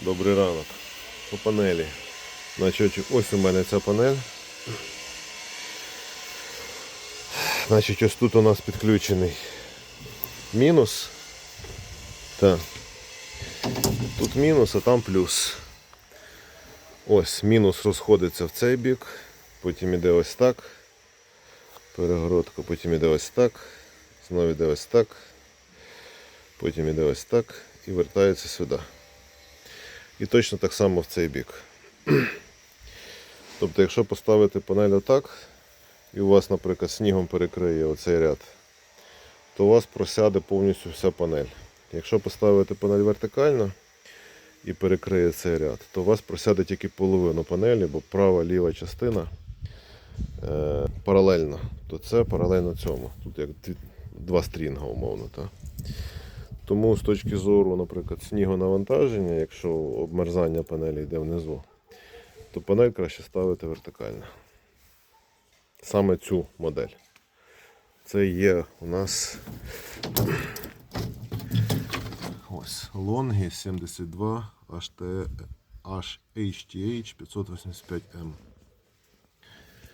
Добрий ранок. По панелі. Значить, ось у мене ця панель. Значить, ось тут у нас підключений мінус. Так. Тут мінус, а там плюс. Ось мінус розходиться в цей бік, потім іде ось так. Перегородка, потім іде ось так. Знову іде ось так. Потім іде ось так і вертається сюди. І точно так само в цей бік. Тобто, якщо поставити панель отак, і у вас, наприклад, снігом перекриє оцей ряд, то у вас просяде повністю вся панель. Якщо поставити панель вертикально і перекриє цей ряд, то у вас просяде тільки половину панелі, бо права ліва частина е, паралельно. То це паралельно цьому. Тут як два стрінга, умовно. Так? Тому з точки зору, наприклад, снігонавантаження, якщо обмерзання панелі йде внизу, то панель краще ставити вертикально. Саме цю модель. Це є у нас ось Longi 72 HT, HTH 585M.